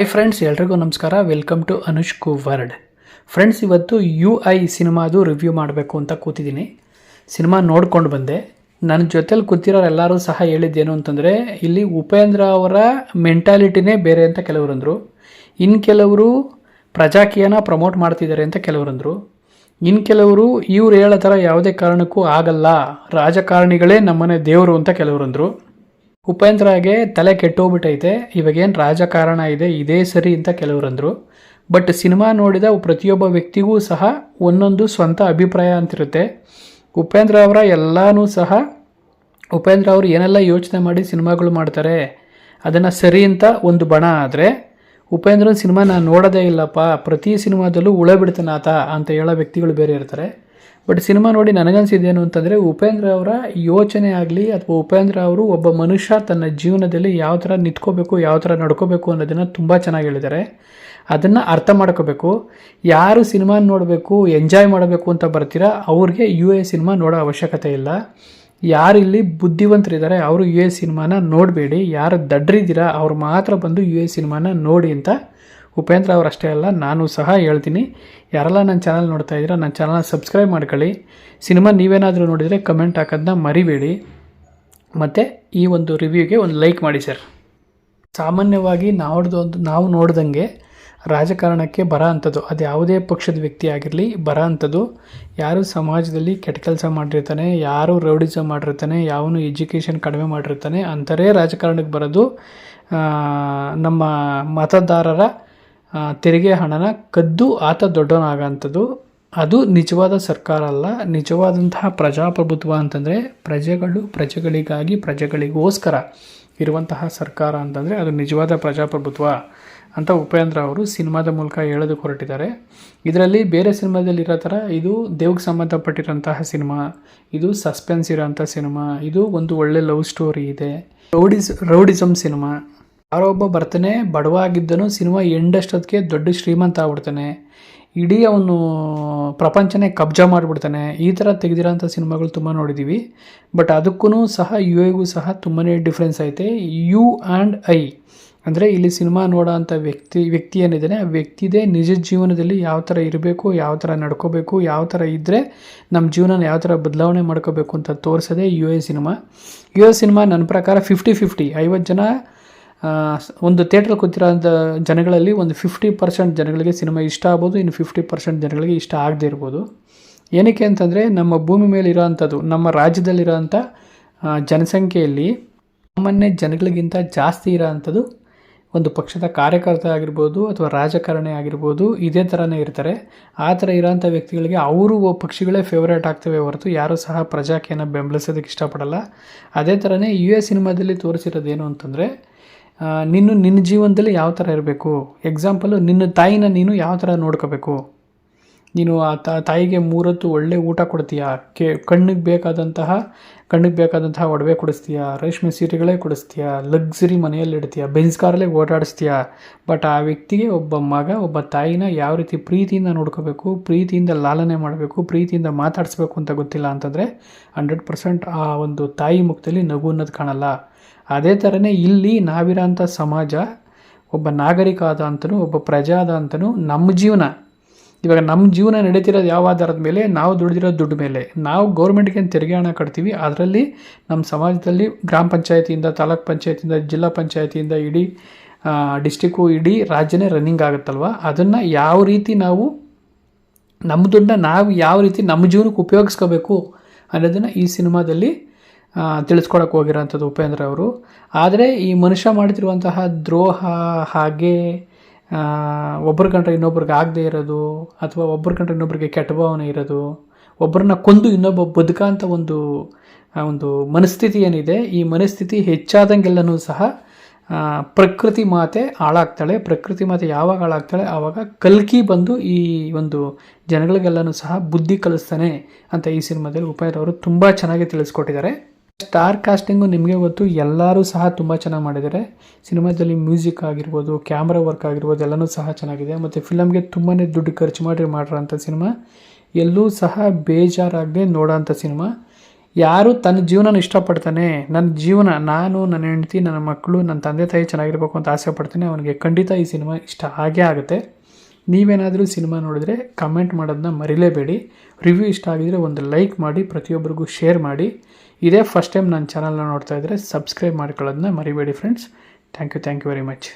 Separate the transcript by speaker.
Speaker 1: High friends ಎಲ್ರಿಗೂ ನಮಸ್ಕಾರ. Welcome to ಅನುಷ್ಕು ವರ್ಡ್ ಫ್ರೆಂಡ್ಸ್ ಇವತ್ತು ಯು ಐ ಸಿನಿಮಾದು ರಿವ್ಯೂ ಮಾಡಬೇಕು ಅಂತ ಕೂತಿದ್ದೀನಿ. ಸಿನಿಮಾ ನೋಡ್ಕೊಂಡು ಬಂದೆ. ನನ್ನ ಜೊತೆಲಿ ಕೂತಿರೋರು ಎಲ್ಲರೂ ಸಹ ಹೇಳಿದ್ದೇನು ಅಂತಂದರೆ, ಇಲ್ಲಿ ಉಪೇಂದ್ರ ಅವರ ಮೆಂಟಾಲಿಟಿನೇ ಬೇರೆ ಅಂತ ಕೆಲವರು ಅಂದರು ಇನ್ನು ಕೆಲವರು ಪ್ರಜಾಕೀಯನ ಪ್ರಮೋಟ್ ಮಾಡ್ತಿದ್ದಾರೆ ಅಂತ ಕೆಲವರು ಅಂದರು ಇನ್ನು ಕೆಲವರು ಇವ್ರು ಹೇಳೋ ಥರ ಯಾವುದೇ ಕಾರಣಕ್ಕೂ ಆಗಲ್ಲ. ರಾಜಕಾರಣಿಗಳೇ ನಮ್ಮನೆ ದೇವರು ಅಂತ ಕೆಲವರು ಅಂದರು ಉಪೇಂದ್ರಗೆ ತಲೆ ಕೆಟ್ಟೋಗ್ಬಿಟ್ಟೈತೆ ಇವಾಗೇನು ರಾಜಕಾರಣ ಇದೆ, ಇದೇ ಸರಿ ಅಂತ ಕೆಲವರಂದರು. ಬಟ್ ಸಿನಿಮಾ ನೋಡಿದ ಪ್ರತಿಯೊಬ್ಬ ವ್ಯಕ್ತಿಗೂ ಸಹ ಒಂದೊಂದು ಸ್ವಂತ ಅಭಿಪ್ರಾಯ ಅಂತಿರುತ್ತೆ. ಉಪೇಂದ್ರ ಅವರ ಎಲ್ಲನೂ ಸಹ, ಉಪೇಂದ್ರ ಅವರು ಏನೆಲ್ಲ ಯೋಚನೆ ಮಾಡಿ ಸಿನಿಮಾಗಳು ಮಾಡ್ತಾರೆ, ಅದನ್ನು ಸರಿ ಅಂತ ಒಂದು ಬಣ ಆದರೆ, ಉಪೇಂದ್ರನ ಸಿನಿಮಾ ನಾನು ನೋಡೋದೇ ಇಲ್ಲಪ್ಪ, ಪ್ರತಿ ಸಿನಿಮಾದಲ್ಲೂ ಉಳಬಿಡ್ತಾನಾತ ಅಂತ ಹೇಳೋ ವ್ಯಕ್ತಿಗಳು ಬೇರೆ ಇರ್ತಾರೆ. ಬಟ್ ಸಿನಿಮಾ ನೋಡಿ ನನಗನ್ಸಿದ್ದೇನು ಅಂತಂದರೆ ಉಪೇಂದ್ರ ಅವರ ಯೋಚನೆ ಆಗಲಿ ಅಥವಾ ಉಪೇಂದ್ರ ಅವರು ಒಬ್ಬ ಮನುಷ್ಯ ತನ್ನ ಜೀವನದಲ್ಲಿ ಯಾವ ಥರ ನಿಂತ್ಕೋಬೇಕು, ಯಾವ ಥರ ನಡ್ಕೋಬೇಕು ಅನ್ನೋದನ್ನು ತುಂಬ ಚೆನ್ನಾಗಿ ಹೇಳಿದ್ದಾರೆ. ಅದನ್ನು ಅರ್ಥ ಮಾಡ್ಕೋಬೇಕು. ಯಾರು ಸಿನಿಮಾ ನೋಡಬೇಕು, ಎಂಜಾಯ್ ಮಾಡಬೇಕು ಅಂತ ಬರ್ತೀರಾ, ಅವ್ರಿಗೆ ಯು ಎ ಸಿನಿಮಾ ನೋಡೋ ಅವಶ್ಯಕತೆ ಇಲ್ಲ. ಯಾರು ಇಲ್ಲಿ ಬುದ್ಧಿವಂತರಿದ್ದಾರೆ, ಅವರು ಯು ಎ ಸಿನಿಮಾನ ನೋಡಬೇಡಿ. ಯಾರು ದಡ್ರಿದ್ದೀರಾ, ಅವ್ರು ಮಾತ್ರ ಬಂದು ಯು ಎ ಸಿನಿಮಾನ ನೋಡಿ ಅಂತ ಉಪೇಂದ್ರ ಅವರಷ್ಟೇ ಅಲ್ಲ, ನಾನು ಸಹ ಹೇಳ್ತೀನಿ. ಯಾರೆಲ್ಲ ನನ್ನ ಚಾನಲ್ ನೋಡ್ತಾ ಇದ್ದೀರಾ, ನನ್ನ ಚಾನಲ್ನ ಸಬ್ಸ್ಕ್ರೈಬ್ ಮಾಡ್ಕೊಳ್ಳಿ. ಸಿನಿಮಾ ನೀವೇನಾದರೂ ನೋಡಿದರೆ ಕಮೆಂಟ್ ಹಾಕೋದನ್ನ ಮರಿಬೇಡಿ. ಮತ್ತು ಈ ಒಂದು ರಿವ್ಯೂಗೆ ಒಂದು ಲೈಕ್ ಮಾಡಿ ಸರ್ ಸಾಮಾನ್ಯವಾಗಿ ನಾವ್ದು ನಾವು ನೋಡ್ದಂಗೆ ರಾಜಕಾರಣಕ್ಕೆ ಬರ ಅಂಥದ್ದು ಅದು ಯಾವುದೇ ಪಕ್ಷದ ವ್ಯಕ್ತಿ ಆಗಿರಲಿ, ಬರ ಅಂಥದ್ದು ಯಾರು ಸಮಾಜದಲ್ಲಿ ಕೆಟ್ಟ ಕೆಲಸ ಮಾಡಿರ್ತಾನೆ, ಯಾರು ರೌಡಿಸಮ್ ಮಾಡಿರ್ತಾನೆ, ಯಾವನು ಎಜುಕೇಷನ್ ಕಡಿಮೆ ಮಾಡಿರ್ತಾನೆ ಅಂಥರೇ ರಾಜಕಾರಣಕ್ಕೆ ಬರೋದು ನಮ್ಮ ಮತದಾರರ ತೆರಿಗೆ ಹಣನ ಕದ್ದು ಆತ ದೊಡ್ಡವನಾಗಂಥದ್ದು. ಅದು ನಿಜವಾದ ಸರ್ಕಾರ ಅಲ್ಲ. ನಿಜವಾದಂತಹ ಪ್ರಜಾಪ್ರಭುತ್ವ ಅಂತಂದರೆ ಪ್ರಜೆಗಳು ಪ್ರಜೆಗಳಿಗಾಗಿ ಪ್ರಜೆಗಳಿಗೋಸ್ಕರ ಇರುವಂತಹ ಸರ್ಕಾರ ಅಂತಂದರೆ ಅದು ನಿಜವಾದ ಪ್ರಜಾಪ್ರಭುತ್ವ ಅಂತ ಉಪೇಂದ್ರ ಅವರು ಸಿನಿಮಾದ ಮೂಲಕ ಹೇಳೋದಕ್ಕೆ ಹೊರಟಿದ್ದಾರೆ. ಇದರಲ್ಲಿ ಬೇರೆ ಸಿನಿಮಾದಲ್ಲಿ ಇರೋ ಥರ ಇದು ದೇವ್ಗೆ ಸಂಬಂಧಪಟ್ಟಿರೋಂತಹ ಸಿನಿಮಾ, ಇದು ಸಸ್ಪೆನ್ಸ್ ಇರೋಂಥ ಸಿನಿಮಾ, ಇದು ಒಂದು ಒಳ್ಳೆ ಲವ್ ಸ್ಟೋರಿ ಇದೆ. Rowdies rowdyism cinema. ಯಾರೋ ಒಬ್ಬ ಬರ್ತಾನೆ ಬಡವ ಆಗಿದ್ದನು ಸಿನಿಮಾ ಎಂಡಷ್ಟೊತ್ತಿಗೆ ದೊಡ್ಡ ಶ್ರೀಮಂತ ಆಗ್ಬಿಡ್ತಾನೆ. ಇಡೀ ಅವನು ಪ್ರಪಂಚನೇ ಕಬ್ಜಾ ಮಾಡಿಬಿಡ್ತಾನೆ. ಈ ಥರ ತೆಗೆದಿರೋಂಥ ಸಿನಿಮಾಗಳು ತುಂಬ ನೋಡಿದ್ದೀವಿ ಬಟ್ ಅದಕ್ಕೂ ಸಹ ಯು ಎಗೂ ಸಹ ತುಂಬಾ ಡಿಫ್ರೆನ್ಸ್ ಐತೆ. ಯು ಆ್ಯಂಡ್ ಐ ಅಂದರೆ ಇಲ್ಲಿ ಸಿನಿಮಾ ನೋಡೋ ಅಂಥ ವ್ಯಕ್ತಿ ವ್ಯಕ್ತಿ ಏನಿದ್ದಾನೆ, ಆ ವ್ಯಕ್ತಿದೇ ನಿಜ ಜೀವನದಲ್ಲಿ ಯಾವ ಥರ ಇರಬೇಕು, ಯಾವ ಥರ ನಡ್ಕೋಬೇಕು, ಯಾವ ಥರ ಇದ್ದರೆ ನಮ್ಮ ಜೀವನ ಯಾವ ಥರ ಬದಲಾವಣೆ ಮಾಡ್ಕೋಬೇಕು ಅಂತ ತೋರಿಸೋದೇ U A cinema. U A cinema ನನ್ನ ಪ್ರಕಾರ ಫಿಫ್ಟಿ ಫಿಫ್ಟಿ ಐವತ್ತು ಜನ ಒಂದು ಥಿಯೇಟ್ರಲ್ಲಿ ಕೂತಿರೋಂಥ ಜನಗಳಲ್ಲಿ ಒಂದು ಫಿಫ್ಟಿ ಪರ್ಸೆಂಟ್ ಜನಗಳಿಗೆ ಸಿನಿಮಾ ಇಷ್ಟ ಆಗ್ಬೋದು ಇನ್ನು ಫಿಫ್ಟಿ ಪರ್ಸೆಂಟ್ ಜನಗಳಿಗೆ ಇಷ್ಟ ಆಗದೇ ಇರ್ಬೋದು. ಏನಕ್ಕೆ ಅಂತಂದರೆ ನಮ್ಮ ಭೂಮಿ ಮೇಲೆ ಇರೋವಂಥದ್ದು ನಮ್ಮ ರಾಜ್ಯದಲ್ಲಿರೋವಂಥ ಆ, ಜನಸಂಖ್ಯೆಯಲ್ಲಿ ಸಾಮಾನ್ಯ ಜನಗಳಿಗಿಂತ ಜಾಸ್ತಿ ಇರೋವಂಥದ್ದು ಒಂದು ಪಕ್ಷದ ಕಾರ್ಯಕರ್ತ ಆಗಿರ್ಬೋದು ಅಥವಾ ರಾಜಕಾರಣಿ ಆಗಿರ್ಬೋದು ಇದೇ ಥರನೇ ಇರ್ತಾರೆ. ಆ ಥರ ಇರೋಂಥ ವ್ಯಕ್ತಿಗಳಿಗೆ ಅವರು ಪಕ್ಷಿಗಳೇ ಫೇವ್ರೇಟ್ ಆಗ್ತವೆ ಹೊರತು ಯಾರೂ ಸಹ ಪ್ರಜಾಕಿಯನ್ನು ಬೆಂಬಲಿಸೋದಕ್ಕೆ ಇಷ್ಟಪಡಲ್ಲ. ಅದೇ ಥರನೇ ಯು ಎ ಸಿನಿಮಾದಲ್ಲಿ ತೋರಿಸಿರೋದೇನು ಅಂತಂದರೆ ನೀನು ನಿನ್ನ ಜೀವನದಲ್ಲಿ ಯಾವ ಥರ ಇರಬೇಕು? ಎಕ್ಸಾಂಪಲು ನಿನ್ನ ತಾಯಿನ ನೀನು ಯಾವ ಥರ ನೋಡ್ಕೋಬೇಕು? ನೀನು ಆ ತಾಯಿಗೆ ಮೂರತ್ತು ಒಳ್ಳೆ ಊಟ ಕೊಡ್ತೀಯಾ? ಕೆ, ಕಣ್ಣಿಗೆ ಬೇಕಾದಂತಹ ಕಣ್ಣಿಗೆ ಬೇಕಾದಂತಹ ಒಡವೆ ಕೊಡಿಸ್ತೀಯಾ? ರೇಷ್ಮೆ ಸೀರೆಗಳೇ ಕೊಡಿಸ್ತೀಯಾ? ಲಕ್ಸುರಿ ಮನೆಯಲ್ಲಿ ಇಡ್ತೀಯಾ? ಬೆನ್ಸ್ ಕಾರಲ್ಲೇ ಓಡಾಡಿಸ್ತೀಯಾ? ಬಟ್ ಆ ವ್ಯಕ್ತಿಗೆ ಒಬ್ಬ ಮಗ, ಒಬ್ಬ ತಾಯಿನ ಯಾವ ರೀತಿ ಪ್ರೀತಿಯಿಂದ ನೋಡ್ಕೋಬೇಕು, ಪ್ರೀತಿಯಿಂದ ಲಾಲನೆ ಮಾಡಬೇಕು, ಪ್ರೀತಿಯಿಂದ ಮಾತಾಡಿಸ್ಬೇಕು ಅಂತ ಗೊತ್ತಿಲ್ಲ ಅಂತಂದರೆ ಹಂಡ್ರೆಡ್ ಪರ್ಸೆಂಟ್ ಆ ಒಂದು ತಾಯಿ ಮುಖದಲ್ಲಿ ನಗು ಅನ್ನೋದು ಕಾಣಲ್ಲ. ಅದೇ ಥರನೇ ಇಲ್ಲಿ ನಾವಿರೋಂಥ ಸಮಾಜ, ಒಬ್ಬ ನಾಗರಿಕ ಆದ ಅಂತನೂ ಒಬ್ಬ ಪ್ರಜೆ ಆದ ಅಂತನೂ ನಮ್ಮ ಜೀವನ. ಇವಾಗ ನಮ್ಮ ಜೀವನ ನಡೀತಿರೋದು ಯಾವ ಆಧಾರದ ಮೇಲೆ? ನಾವು ದುಡಿದಿರೋ ದುಡ್ಡು ಮೇಲೆ. ನಾವು ಗೌರ್ಮೆಂಟ್ಗೆ ತೆರಿಗೆ ಹಣ ಕಟ್ತೀವಿ. ಅದರಲ್ಲಿ ನಮ್ಮ ಸಮಾಜದಲ್ಲಿ ಗ್ರಾಮ ಪಂಚಾಯತಿಯಿಂದ, ತಾಲೂಕ್ ಪಂಚಾಯತಿಯಿಂದ, ಜಿಲ್ಲಾ ಪಂಚಾಯತಿಯಿಂದ ಇಡೀ ಡಿಸ್ಟಿಕ್ಕು, ಇಡೀ ರಾಜ್ಯನೇ ರನ್ನಿಂಗ್ ಆಗುತ್ತಲ್ವ? ಅದನ್ನು ಯಾವ ರೀತಿ ನಾವು ನಮ್ಮ ದುಡ್ಡನ್ನ ನಾವು ಯಾವ ರೀತಿ ನಮ್ಮ ಜೀವನಕ್ಕೆ ಉಪಯೋಗಿಸ್ಕೋಬೇಕು ಅನ್ನೋದನ್ನು ಈ ಸಿನಿಮಾದಲ್ಲಿ ತಿಳಿಸ್ಕೊಡಕ್ಕೆ ಹೋಗಿರೋಂಥದ್ದು ಉಪೇಂದ್ರ ಅವರು. ಆದರೆ ಈ ಮನುಷ್ಯ ಮಾಡ್ತಿರುವಂತಹ ದ್ರೋಹ ಹಾಗೆ ಒಬ್ಬರ ಕಂಡ್ರೆ ಇನ್ನೊಬ್ರಿಗೆ ಆಗದೆ ಇರೋದು, ಅಥವಾ ಒಬ್ಬರ ಕಂಡ್ರೆ ಇನ್ನೊಬ್ರಿಗೆ ಕೆಟ್ಟ ಭಾವನೆ ಇರೋದು ಒಬ್ಬರನ್ನ ಕೊಂದು ಇನ್ನೊಬ್ಬ ಬದುಕಂತ ಒಂದು ಒಂದು ಮನಸ್ಥಿತಿ ಏನಿದೆ, ಈ ಮನಸ್ಥಿತಿ ಹೆಚ್ಚಾದಂಗೆಲ್ಲನೂ ಸಹ ಪ್ರಕೃತಿ ಮಾತೆ ಹಾಳಾಗ್ತಾಳೆ. ಪ್ರಕೃತಿ ಮಾತೆ ಯಾವಾಗ ಹಾಳಾಗ್ತಾಳೆ? ಆವಾಗ ಕಲ್ಕಿ ಬಂದು ಈ ಒಂದು ಜನಗಳಿಗೆಲ್ಲನೂ ಸಹ ಬುದ್ಧಿ ಕಲಿಸ್ತಾನೆ ಅಂತ ಈ ಸಿನಿಮಾದಲ್ಲಿ ಉಪಾಯರವರು ತುಂಬ ಚೆನ್ನಾಗಿ ತಿಳಿಸ್ಕೊಟ್ಟಿದ್ದಾರೆ. ಸ್ಟಾರ್ ಕಾಸ್ಟಿಂಗು ನಿಮಗೆ ಗೊತ್ತು, ಎಲ್ಲರೂ ಸಹ ತುಂಬ ಚೆನ್ನಾಗಿ ಮಾಡಿದ್ದಾರೆ. ಸಿನಿಮಾದಲ್ಲಿ ಮ್ಯೂಸಿಕ್ ಆಗಿರ್ಬೋದು, ಕ್ಯಾಮ್ರಾ ವರ್ಕ್ ಆಗಿರ್ಬೋದು, ಎಲ್ಲನೂ ಸಹ ಚೆನ್ನಾಗಿದೆ. ಮತ್ತು ಫಿಲಮ್ಗೆ ತುಂಬಾ ದುಡ್ಡು ಖರ್ಚು ಮಾಡಿ ಮಾಡಿರೋಂಥ ಸಿನಿಮಾ. ಎಲ್ಲೂ ಸಹ ಬೇಜಾರಾಗದೆ ನೋಡೋಂಥ ಸಿನಿಮಾ. ಯಾರು ತನ್ನ ಜೀವನನ ಇಷ್ಟಪಡ್ತಾನೆ, ನನ್ನ ಜೀವನ, ನಾನು, ನನ್ನ ಹೆಂಡತಿ, ನನ್ನ ಮಕ್ಕಳು, ನನ್ನ ತಂದೆ ತಾಯಿ ಚೆನ್ನಾಗಿರ್ಬೇಕು ಅಂತ ಆಸೆ ಪಡ್ತಾನೆ ಅವನಿಗೆ ಖಂಡಿತ ಈ ಸಿನಿಮಾ ಇಷ್ಟ ಆಗೇ ಆಗುತ್ತೆ. ನೀವೇನಾದರೂ ಸಿನಿಮಾ ನೋಡಿದ್ರೆ ಕಮೆಂಟ್ ಮಾಡೋದನ್ನ ಮರಿಲೇಬೇಡಿ. ರಿವ್ಯೂ ಇಷ್ಟ ಆಗಿದರೆ ಒಂದು ಲೈಕ್ ಮಾಡಿ, ಪ್ರತಿಯೊಬ್ಬರಿಗೂ ಶೇರ್ ಮಾಡಿ. ಇದೇ ಫಸ್ಟ್ ಟೈಮ್ ನನ್ನ ಚಾನಲ್ನ ನೋಡ್ತಾ ಇದ್ದರೆ ಸಬ್ಸ್ಕ್ರೈಬ್ ಮಾಡ್ಕೊಳ್ಳೋದನ್ನ ಮರಿಬೇಡಿ friends thank you thank you very much